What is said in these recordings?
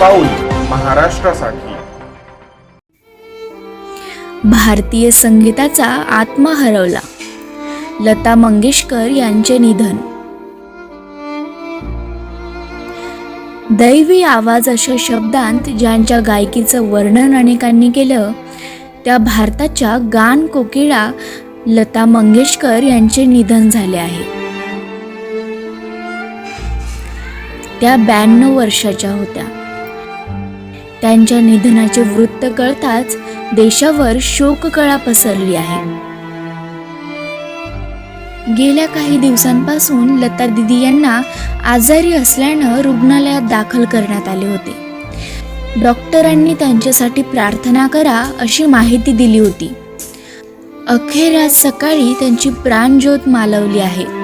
पाऊल महाराष्ट्रासाठी. भारतीय संगीताचा आत्मा हरवला. लता मंगेशकर यांचे निधन. दैवी आवाज अशा शब्दांत ज्यांच्या गायकीचं वर्णन अनेकांनी केलं त्या भारताच्या गान कोकिळा लता मंगेशकर यांचे निधन झाले आहे. त्या ब्याण्णव वर्षाच्या होत्या. त्यांच्या निधनाचे वृत्त कळताच देशावर शोककळा पसरली आहे. गेल्या काही दिवसांपासून लता दिदी यांना आजारी असल्यानं रुग्णालयात दाखल करण्यात आले होते. डॉक्टरांनी त्यांच्यासाठी प्रार्थना करा अशी माहिती दिली होती. अखेर आज सकाळी त्यांची प्राणज्योत मालवली आहे.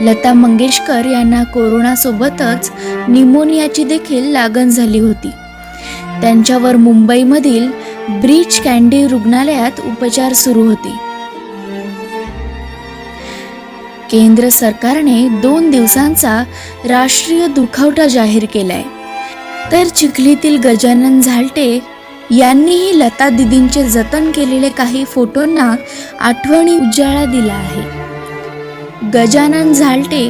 लता मंगेशकर यांना कोरोनासोबतच निमोनियाची देखील लागण झाली होती. त्यांच्यावर मुंबईमधील ब्रीच कॅन्डी रुग्णालयात उपचार सुरू होते. केंद्र सरकारने दोन दिवसांचा राष्ट्रीय दुखावटा जाहीर केलाय. तर चिखलीतील गजानन झालटे यांनीही लता दिदींचे जतन केलेले काही फोटोंना आठवणी उजाळा दिला आहे. गजानन झालटे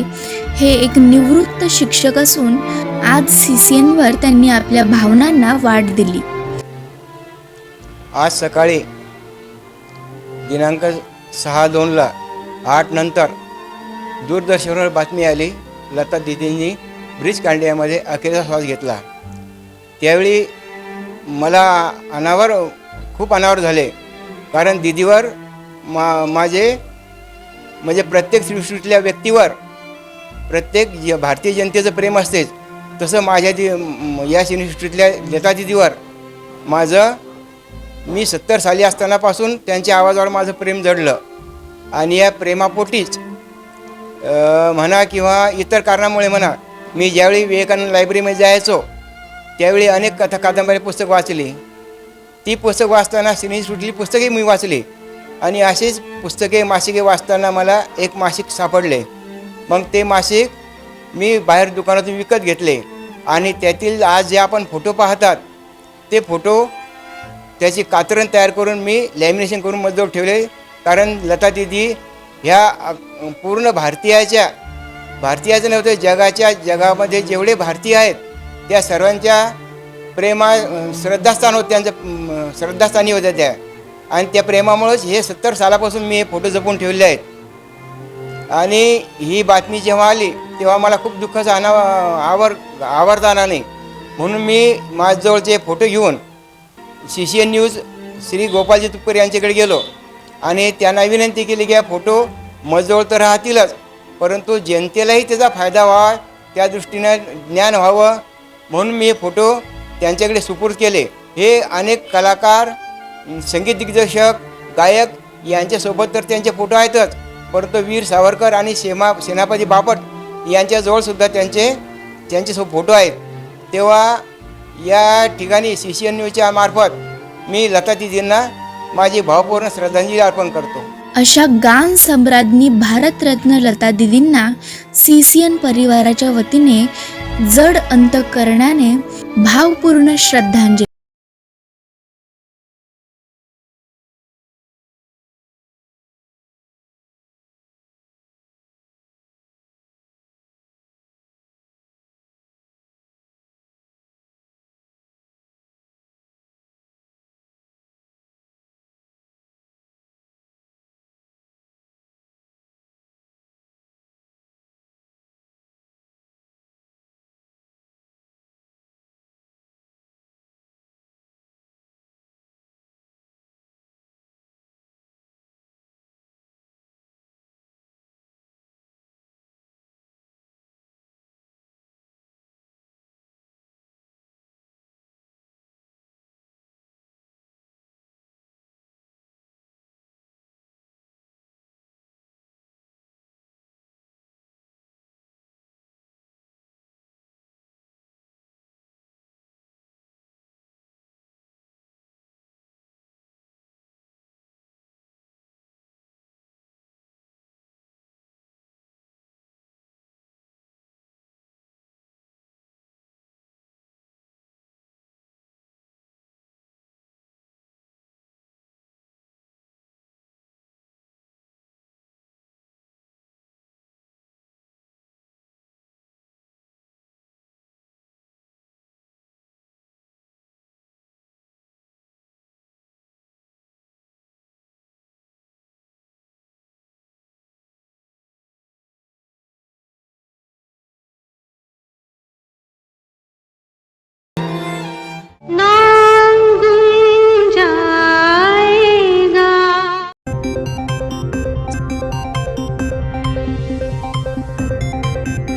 हे एक निवृत्त शिक्षक असून आज सी सी एनवर त्यांनी आपल्या भावनांना वाट दिली. आज सकाळी दिनांक सहा दोनला आठ नंतर दूरदर्शनवर बातमी आली. लता दिदींनी ब्रिज कांडियामध्ये अखेरचा श्वास घेतला. त्यावेळी मला अनावर खूप अनावर झाले. कारण दिदीवर मा माझे म्हणजे प्रत्येक सृष्टीतल्या व्यक्तीवर प्रत्येक ज भारतीय जनतेचं प्रेम असतेच. तसं माझ्या जी या सिनेसृष्टीतल्या लता दिदीवर माझं मी सत्तर साली असतानापासून त्यांच्या आवाजावर माझं प्रेम जडलं. आणि या प्रेमापोटीच म्हणा किंवा इतर कारणामुळे म्हणा मी ज्यावेळी विवेकानंद लायब्ररीमध्ये जायचो त्यावेळी अनेक कथा कादंबरी पुस्तक वाचली. ती पुस्तक वाचताना सिनेसृष्टीतली पुस्तकही पुस्तके मी वाचली. आणि अशीच पुस्तके मासिके वाचताना मला एक मासिक सापडले. मग ते मासिक मी बाहेर दुकानातून विकत घेतले आणि त्यातील आज जे आपण फोटो पाहतात ते फोटो त्याची कातरण तयार करून मी लॅमिनेशन करून मजदूर ठेवले. कारण लता दिदी ह्या पूर्ण भारतीयाच्या भारतीयाचं नव्हतं जगाच्या जगामध्ये जेवढे भारतीय आहेत त्या सर्वांच्या प्रेमा श्रद्धास्थान होत त्यांचं श्रद्धास्थानी होत्या त्या. आणि त्या प्रेमामुळेच हे सत्तर सालापासून मी हे फोटो जपून ठेवले आहेत. आणि ही बातमी जेव्हा आली तेव्हा मला खूप दुःख अना आवर आवडता नाही म्हणून मी माझ्याजवळचे फोटो घेऊन C C N news Shri Gopalji Tupkar यांच्याकडे गेलो. आणि त्यांना विनंती केली की हा फोटो मजवळ तर राहतीलच परंतु जनतेलाही त्याचा फायदा व्हावा त्या दृष्टीनं ज्ञान व्हावं. म्हणून मी हे फोटो त्यांच्याकडे सुपूर्द केले. हे अनेक कलाकार संगीत दिग्दर्शक गायक यांच्यासोबत तर त्यांचे फोटो आहेतच. परंतु वीर सावरकर आणि सेमा सेनापती बापट यांच्याजवळसुद्धा त्यांचे त्यांचे सो फोटो आहेत. तेव्हा या ठिकाणी सी सी एन न्यूजच्या मार्फत मी लतादीदींना माझी भावपूर्ण श्रद्धांजली अर्पण करतो. अशा गान सम्राज्ञी भारतरत्न लता दिदींना सी सी एन परिवाराच्या वतीने जड अंतकरणाने भावपूर्ण श्रद्धांजली